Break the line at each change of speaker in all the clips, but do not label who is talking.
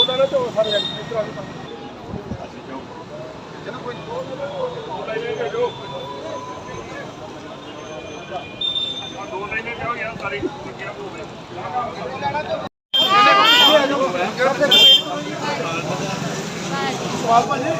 ਲੋ ਦਾ ਲੋ ਸਾਰੇ ਇੱਧਰ ਆ ਕੇ
ਹੁਣ ਨਾ ਇਹ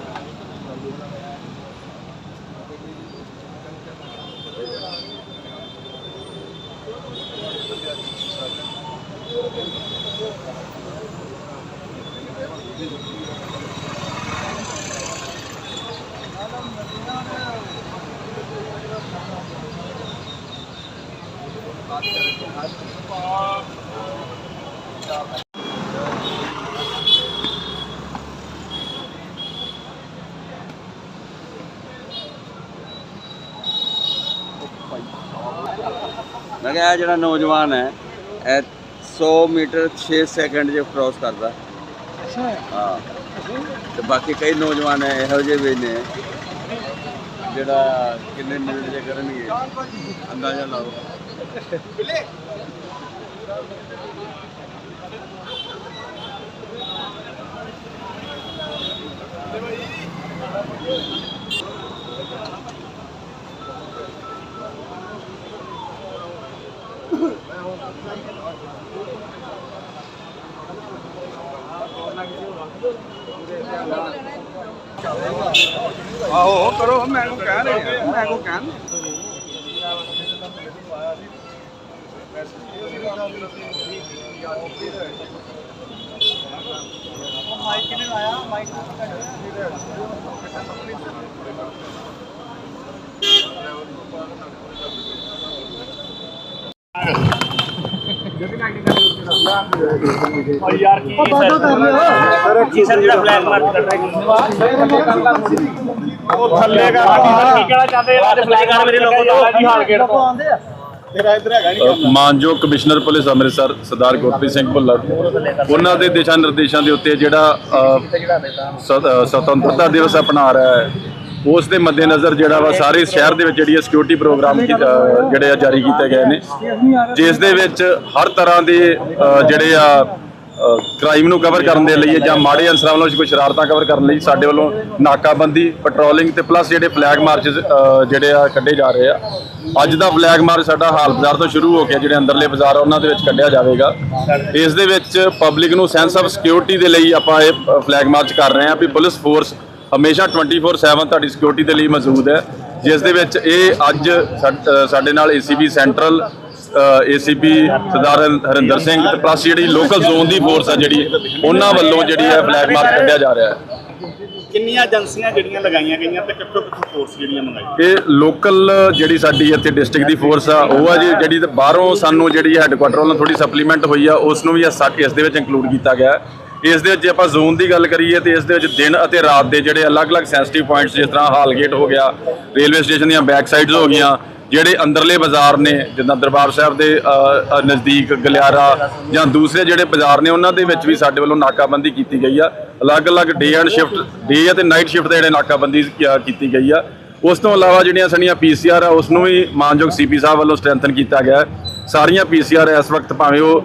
ਮੈਂ
ਕਿਹਾ ਇਹ ਜਿਹੜਾ ਨੌਜਵਾਨ ਹੈ ਇਹ 100 ਮੀਟਰ 6 ਸੈਕਿੰਡ 'ਚ ਕ੍ਰਾਸ ਕਰਦਾ। ਹਾਂ। ਤੇ ਬਾਕੀ ਕਈ ਨੌਜਵਾਨ ਹੈ ਇਹੋ ਜਿਹੇ ਵੀ ਨੇ ਜਿਹੜਾ ਕਿੰਨੇ ਮਿੰਟ 'ਚ ਕਰਨਗੇ। ਅੰਦਾਜ਼ਾ ਲਾਓ।
ਆਹੋ ਕਰੋ ਮੈਨੂੰ ਕਹਿ ਰਹੇ ਆ ਮੈਂ ਕੋ ਕਹਿਣ ਮਾਈਕ ਕਿਨੇ ਲਾਇਆ ਮਾਈਕ
ਕੀ ਸਰ ਜਿਹੜਾ ਫਲੈਗ ਮਾਰਚ ਕਰ ਉਹ ਥੱਲੇ ਦਾ ਕੀ ਕਹਿਣਾ ਚਾਹਦੇ ਆ ਫਲੈਗ ਆ ਮੇਰੇ ਲੋਕੋ ਤੋਂ ਕੀ ਹਾਲ ਤੋਂ
ਤੇਰਾ ਇੱਧਰ ਹੈਗਾ ਨਹੀਂ
ਮਾਨਯੋਗ ਕਮਿਸ਼ਨਰ ਪੁਲਿਸ ਅੰਮ੍ਰਿਤਸਰ ਸਰਦਾਰ ਗੁਰਪ੍ਰੀਤ ਸਿੰਘ ਭੁੱਲਰ। ਉਹਨਾਂ ਦੇ ਦਿਸ਼ਾ ਨਿਰਦੇਸ਼ਾਂ ਦੇ ਉੱਤੇ ਜਿਹੜਾ ਸੁਤੰਤਰਤਾ ਦਿਵਸ ਅਪਣਾ ਰਿਹਾ ਹੈ, ਉਸ ਦੇ ਮੱਦੇਨਜ਼ਰ ਜਿਹੜਾ ਵਾ ਸਾਰੇ ਸ਼ਹਿਰ ਦੇ ਵਿੱਚ ਜਿਹੜੀ ਸਿਕਿਉਰਿਟੀ ਪ੍ਰੋਗਰਾਮ ਜਿਹੜੇ ਆ ਜਾਰੀ ਕੀਤੇ ਗਏ ਨੇ, ਜਿਸ ਦੇ ਵਿੱਚ ਹਰ ਤਰ੍ਹਾਂ ਦੇ ਜਿਹੜੇ ਆ ਕ੍ਰਾਈਮ ਨੂੰ ਕਵਰ ਕਰਨ ਦੇ ਲਈ ਜਾਂ ਮਾੜੇ ਅਨਸਰਾਂ ਵੱਲੋਂ ਕੋਈ ਸ਼ਰਾਰਤਾਂ ਕਵਰ ਕਰਨ ਲਈ ਸਾਡੇ ਵੱਲੋਂ ਨਾਕਾਬੰਦੀ ਪੈਟਰੋਲਿੰਗ ਤੇ ਪਲੱਸ ਜਿਹੜੇ ਫਲੈਗ ਮਾਰਚ ਜਿਹੜੇ ਆ ਕੱਢੇ ਜਾ ਰਹੇ ਆ। ਅੱਜ ਦਾ ਫਲੈਗ ਮਾਰਚ ਸਾਡਾ ਹਾਲ ਬਾਜ਼ਾਰ ਤੋਂ ਸ਼ੁਰੂ ਹੋ ਕੇ ਜਿਹੜੇ ਅੰਦਰਲੇ ਬਾਜ਼ਾਰ ਆ, ਉਹਨਾਂ ਦੇ ਵਿੱਚ ਕੱਢਿਆ ਜਾਵੇਗਾ। ਇਸ ਦੇ ਵਿੱਚ ਪਬਲਿਕ ਨੂੰ ਸੈਂਸ ਆਫ ਸਿਕਿਉਰਿਟੀ ਦੇ ਲਈ ਆਪਾਂ ਇਹ ਫਲੈਗ ਮਾਰਚ ਕਰ ਰਹੇ ਹਾਂ ਵੀ ਪੁਲਿਸ ਫੋਰਸ ਹਮੇਸ਼ਾ 24/7 ਤੁਹਾਡੀ ਸਿਕਿਉਰਿਟੀ ਦੇ ਲਈ ਮੌਜੂਦ ਹੈ। ਜਿਸ ਦੇ ਵਿੱਚ ਇਹ ਅੱਜ ਸਾ- ਸਾਡੇ ਨਾਲ ਏਸੀਬੀ ਸੈਂਟਰਲ ਏਸੀਪੀ ਸਰਦਾਰ ਹਰਿੰ- ਹਰਿੰਦਰ ਸਿੰਘ ਤੇ ਪਲੱਸ ਜਿਹੜੀ ਲੋਕਲ ਜ਼ੋਨ ਦੀ ਫੋਰਸ ਆ ਜਿਹੜੀ ਉਹਨਾਂ ਵੱਲੋਂ ਜਿਹੜੀ ਹੈ ਫਲੈਗ ਮਾਰਚ ਕੱਢਿਆ ਜਾ ਰਿਹਾ ਹੈ
ਕਿੰਨੀਆਂ ਏਜੰਸੀਆਂ ਜਿਹੜੀਆਂ ਲਗਾਈਆਂ ਗਈਆਂ ਤੇ ਕਿੱਥੋਂ ਕਿੱਥੋਂ ਫੋਰਸ ਜਿਹੜੀਆਂ ਮੰਗਾਈਆਂ
ਇਹ ਲੋਕਲ ਜਿਹੜੀ ਸਾਡੀ ਇੱਥੇ ਡਿਸਟ੍ਰਿਕਟ ਦੀ ਫੋਰਸ ਆ ਉਹ ਆ ਜੀ ਜਿਹੜੀ ਤੇ ਬਾਹਰੋਂ ਸਾਨੂੰ ਜਿਹੜੀ ਹੈੱਡਕੁਆਟਰ ਵੱਲੋਂ ਥੋੜੀ ਸਪਲੀਮੈਂਟ ਹੋਈ ਆ ਉਸ ਨੂੰ ਵੀ ਇਸ ਦੇ ਵਿੱਚ ਇੰਕਲੂਡ ਕੀਤਾ ਗਿਆ। ਇਸ ਦੇ ਵਿੱਚ ਜੇ ਆਪਾਂ ਜ਼ੋਨ ਦੀ ਗੱਲ ਕਰੀਏ ਤੇ ਇਸ ਦੇ ਵਿੱਚ ਦਿਨ ਅਤੇ ਰਾਤ ਦੇ ਜਿਹੜੇ ਅਲੱਗ-ਅਲੱਗ ਸੈਂਸਿਟਿਵ ਪੁਆਇੰਟਸ ਜਿਸ ਤਰ੍ਹਾਂ ਹਾਲਗੇਟ ਹੋ ਗਿਆ ਰੇਲਵੇ ਸਟੇਸ਼ਨ ਦੀਆਂ ਬੈਕ ਸਾਈਡਸ ਹੋ ਗਈਆਂ ਜਿਹੜੇ ਅੰਦਰਲੇ ਬਾਜ਼ਾਰ ਨੇ, ਜਿੱਦਾਂ ਦਰਬਾਰ ਸਾਹਿਬ ਦੇ ਨਜ਼ਦੀਕ ਗਲਿਆਰਾ ਜਾਂ ਦੂਸਰੇ ਜਿਹੜੇ ਬਾਜ਼ਾਰ ਨੇ, ਉਹਨਾਂ ਦੇ ਵਿੱਚ ਵੀ ਸਾਡੇ ਵੱਲੋਂ ਨਾਕਾਬੰਦੀ ਕੀਤੀ ਗਈ ਆ ਅਲੱਗ-ਅਲੱਗ ਡੇ ਐਂਡ ਸ਼ਿਫਟ ਡੇ ਅਤੇ ਨਾਈਟ ਸ਼ਿਫਟ ਦੇ ਜਿਹੜੇ ਨਾਕਾਬੰਦੀ ਕ- ਕੀਤੀ ਗਈ ਆ ਉਸ ਤੋਂ ਇਲਾਵਾ ਜਿਹੜੀਆਂ ਸਾਡੀਆਂ ਪੀਸੀਆਰ ਆ, ਉਸ ਨੂੰ ਵੀ ਮਾਨਯੋਗ ਸੀਪੀ ਸਾਹਿਬ ਵੱਲੋਂ ਸਟਰੈਂਥਨ ਕੀਤਾ ਗਿਆ ਹੈ। ਸਾਰੀਆਂ ਪੀਸੀਆਰ ਇਸ ਵਕਤ ਭਾਵੇਂ ਉਹ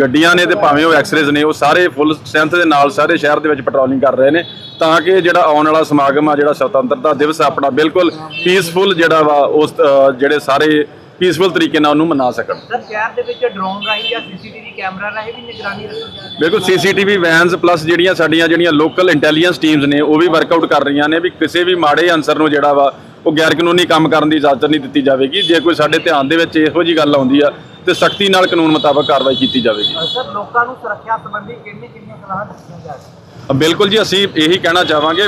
ਗੱਡੀਆਂ ਨੇ ਤੇ ਭਾਵੇਂ ਉਹ ਐਕਸਰੇਜ਼ ਨੇ ਉਹ ਸਾਰੇ ਫੁੱਲ ਸਟਰੈਂਥ ਦੇ ਨਾਲ ਸਾਰੇ ਸ਼ਹਿਰ ਦੇ ਵਿੱਚ ਪੈਟਰੋਲਿੰਗ ਕਰ ਰਹੇ ਨੇ ਤਾਂ ਕਿ ਜਿਹੜਾ ਆਉਣ ਵਾਲਾ ਸਮਾਗਮ ਆ ਜਿਹੜਾ ਸੁਤੰਤਰਤਾ ਦਿਵਸ ਆ ਆਪਣਾ ਬਿਲਕੁਲ ਪੀਸਫੁਲ ਜਿਹੜਾ ਵਾ ਉਸ ਜਿਹੜੇ ਸਾਰੇ ਪੀਸਫੁਲ ਤਰੀਕੇ ਨਾਲ ਉਹਨੂੰ ਮਨਾ ਸਕਣ।
ਸਰ ਸ਼ਹਿਰ ਦੇ ਵਿੱਚ ਡਰੋਨ ਰਾਹੀਂ ਜਾਂ ਸੀਸੀਟੀਵੀ ਕੈਮਰਾ ਰਾਹੀਂ ਵੀ ਨਿਗਰਾਨੀ ਰੱਖੀ ਜਾ ਰਹੀ
ਬਿਲਕੁਲ ਸੀਸੀਟੀਵੀ ਵੈਨਸ ਪਲੱਸ ਜਿਹੜੀਆਂ ਸਾਡੀਆਂ ਜਿਹੜੀਆਂ ਲੋਕਲ ਇੰਟੈਲੀਜੈਂਸ ਟੀਮਸ ਨੇ ਉਹ ਵੀ ਵਰਕਆਊਟ ਕਰ ਰਹੀਆਂ ਨੇ ਵੀ ਕਿਸੇ ਵੀ ਮਾੜੇ ਅਨਸਰ ਨੂੰ ਜਿਹੜਾ ਵਾ ਉਹ ਗੈਰ ਕਾਨੂੰਨੀ ਕੰਮ ਕਰਨ ਦੀ ਇਜਾਜ਼ਤ ਨਹੀਂ ਦਿੱਤੀ ਜਾਵੇਗੀ। ਜੇ ਕੋਈ ਸਾਡੇ ਧਿਆਨ ਦੇ ਵਿੱਚ ਇਹੋ ਜੀ ਗੱਲ ਆਉਂਦੀ ਆ ਤੇ ਸਖਤੀ ਨਾਲ ਕਾਨੂੰਨ ਮੁਤਾਬਕ ਕਾਰਵਾਈ ਕੀਤੀ ਜਾਵੇਗੀ।
ਸਰ ਲੋਕਾਂ ਨੂੰ ਸੁਰੱਖਿਆ ਸੰਬੰਧੀ ਕਿੰਨੀ ਕਿੰਨੀਆਂ ਸਲਾਹਾਂ ਦਿੱਤੀਆਂ ਜਾ ਰਹੀਆਂ?
ਬਿਲਕੁਲ ਜੀ ਅਸੀਂ ਇਹੀ ਕਹਿਣਾ ਚਾਹਾਂਗੇ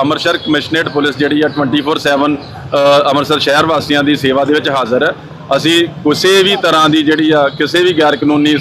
ਅੰਮ੍ਰਿਤਸਰ ਕਮਿਸ਼ਨਰੇਟ ਪੁਲਿਸ ਜਿਹੜੀ ਆ 24/7 ਅ, ਅੰਮ੍ਰਿਤਸਰ ਸ਼ਹਿਰ ਵਾਸੀਆਂ ਦੀ ਸੇਵਾ ਦੇ ਵਿੱਚ ਹਾਜ਼ਰ ਹੈ। ਅਸੀਂ ਕਿਸੇ ਵੀ ਤਰ੍ਹਾਂ ਦੀ ਜਿਹੜੀ ਆ ਕਿਸੇ ਵੀ ਗੈਰ ਕਾਨੂੰਨੀ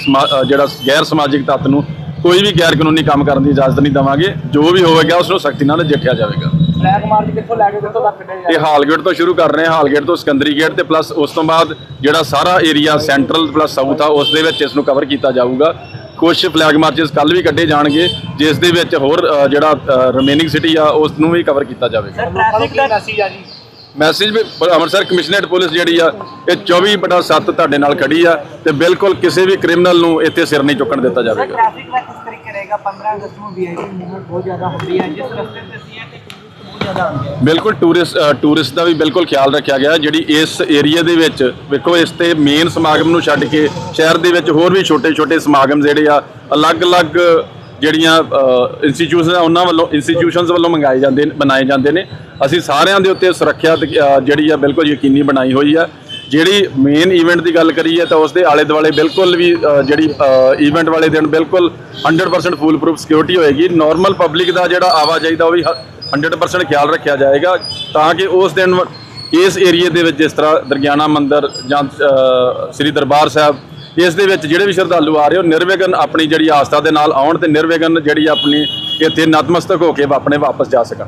ਜਿਹੜਾ ਗੈਰ ਸਮਾਜਿਕ ਤੱਤ ਨੂੰ ਕੋਈ ਵੀ ਗੈਰ ਕਾਨੂੰਨੀ ਕੰਮ ਕਰਨ ਦੀ ਇਜਾਜ਼ਤ ਨਹੀਂ ਦੇਵਾਂਗੇ। ਜੋ ਵੀ ਹੋਵੇਗਾ ਉਸ ਨੂੰ ਸਖਤੀ ਨਾਲ ਨਜਿੱਠਿਆ ਜਾਵੇਗਾ।
ਫਲੈਗ ਮਾਰਚ ਕਿੱਥੋਂ ਲੈ ਕੇ ਕਿੱਥੋਂ ਤੱਕ ਕੱਢਿਆ ਜਾ
ਇਹ ਹਾਲਗੇਟ ਤੋਂ ਸ਼ੁਰੂ ਕਰ ਰਹੇ ਹਾਂ ਹਾਲਗੇਟ ਤੋਂ ਸਿਕੰਦਰੀ ਗੇਟ ਤੇ ਪਲੱਸ ਉਸ ਤੋਂ ਬਾਅਦ ਜਿਹੜਾ ਸਾਰਾ ਏਰੀਆ ਸੈਂਟਰਲ ਪਲੱਸ ਸਾਊਥ ਆ ਉਸ ਦੇ ਵਿੱਚ ਇਸ ਨੂੰ ਕਵਰ ਕੀਤਾ ਜਾਊਗਾ। ਕੁਝ ਫਲੈਗ ਮਾਰਚਸ ਕੱਲ ਵੀ ਕੱਢੇ ਜਾਣਗੇ ਜਿਸ ਦੇ ਵਿੱਚ ਹੋਰ ਅ, ਜਿਹੜਾ ਰਿਮੇਨਿੰਗ ਸਿਟੀ ਆ ਉਸ ਨੂੰ ਵੀ ਕਵਰ ਕੀਤਾ ਜਾਵੇਗਾ।
ਸਰ ਟ੍ਰੈਫਿਕ ਦਾ ਮੈਸੇਜ ਆ ਜੀ?
ਮੈਸੇਜ ਵੀ ਪ- ਅੰਮ੍ਰਿਤਸਰ ਕਮਿਸ਼ਨਰੇਟ ਪੁਲਿਸ ਜਿਹੜੀ ਆ ਇਹ 24 ਬਟਾ 7 ਤੁਹਾਡੇ ਨਾਲ ਖੜੀ ਆ ਤੇ ਬਿਲਕੁਲ ਕਿਸੇ ਵੀ ਕ੍ਰਿਮੀਨਲ ਨੂੰ ਇੱਥੇ ਸਿਰ ਨਹੀਂ ਚੁੱਕਣ ਦਿੱਤਾ ਜਾਵੇਗਾ।
ਟ੍ਰੈਫਿਕ ਦਾ ਕਿਸ ਤਰੀਕੇ ਰਹੇਗਾ? 15 ਅਗਸਤ ਨੂੰ ਵੀਆਈਪੀ ਮੂਵਮੈਂਟ ਬਹੁਤ ਜ਼ਿਆਦਾ ਹੁੰਦੀ ਹੈ। ਜਿਸ ਰਸਤੇ ਤੇ ਹੈ ਤੇ
ਬਿਲਕੁਲ ਟੂਰਿਸਟ ਟੂਰਿਸਟ ਦਾ ਵੀ ਬਿਲਕੁਲ ਖਿਆਲ ਰੱਖਿਆ ਗਿਆ, ਜਿਹੜੀ ਇਸ ਏਰੀਆ ਦੇ ਵਿੱਚ, ਵੇਖੋ ਇਸ ਤੇ ਮੇਨ ਸਮਾਗਮ ਨੂੰ ਛੱਡ ਕੇ ਸ਼ਹਿਰ ਦੇ ਵਿੱਚ ਹੋਰ ਵੀ ਛੋਟੇ-ਛੋਟੇ ਸਮਾਗਮ ਜਿਹੜੇ ਆ, ਅਲੱਗ-ਅਲੱਗ ਜਿਹੜੀਆਂ ਇੰਸਟੀਚਿਊਸ਼ਨਸ ਆ, ਉਹਨਾਂ ਵੱਲੋਂ ਇੰਸਟੀਚਿਊਸ਼ਨਸ ਵੱਲੋਂ ਮੰਗਾਏ ਜਾਂਦੇ ਨੇ, ਬਣਾਏ ਜਾਂਦੇ ਨੇ। ਅਸੀਂ ਸਾਰਿਆਂ ਦੇ ਉੱਤੇ ਸੁਰੱਖਿਆ ਜਿਹੜੀ ਆ ਬਿਲਕੁਲ ਯਕੀਨੀ ਬਣਾਈ ਹੋਈ ਆ। ਜਿਹੜੀ ਮੇਨ ਇਵੈਂਟ ਦੀ ਗੱਲ ਕਰੀਏ ਤਾਂ ਉਸ ਦੇ ਆਲੇ ਦੁਆਲੇ ਬਿਲਕੁਲ ਵੀ ਜਿਹੜੀ ਇਵੈਂਟ ਵਾਲੇ ਦਿਨ ਬਿਲਕੁਲ 100% ਫੂਲ ਪ੍ਰੂਫ ਸਿਕਿਉਰਿਟੀ ਹੋਏਗੀ। ਨਾਰਮਲ ਪਬਲਿਕ ਦਾ ਜਿਹੜਾ ਆਵਾਜਾਈ ਦਾ ਉਹ ਵੀ 100% ਖਿਆਲ ਰੱਖਿਆ ਜਾਏਗਾ ਤਾਂ ਕਿ ਉਸ ਦਿਨ ਇਸ ਏਰੀਏ ਦੇ ਵਿੱਚ ਜਿਸ ਤਰ੍ਹਾਂ ਦਰਗਿਆਨਾ ਮੰਦਿਰ ਜਾਂ ਸ੍ਰੀ ਦਰਬਾਰ ਸਾਹਿਬ, ਇਸ ਦੇ ਵਿੱਚ ਜਿਹੜੇ ਵੀ ਸ਼ਰਧਾਲੂ ਆ ਰਹੇ ਹੋ, ਨਿਰਵਿਘਨ ਆਪਣੀ ਜਿਹੜੀ ਆਸਥਾ ਦੇ ਨਾਲ ਆਉਣ ਤੇ ਨਿਰਵਿਘਨ ਜਿਹੜੀ ਆਪਣੀ ਇੱਥੇ ਨਤਮਸਤਕ ਹੋ ਕੇ ਆਪਣੇ ਵਾਪਸ ਜਾ ਸਕਣ।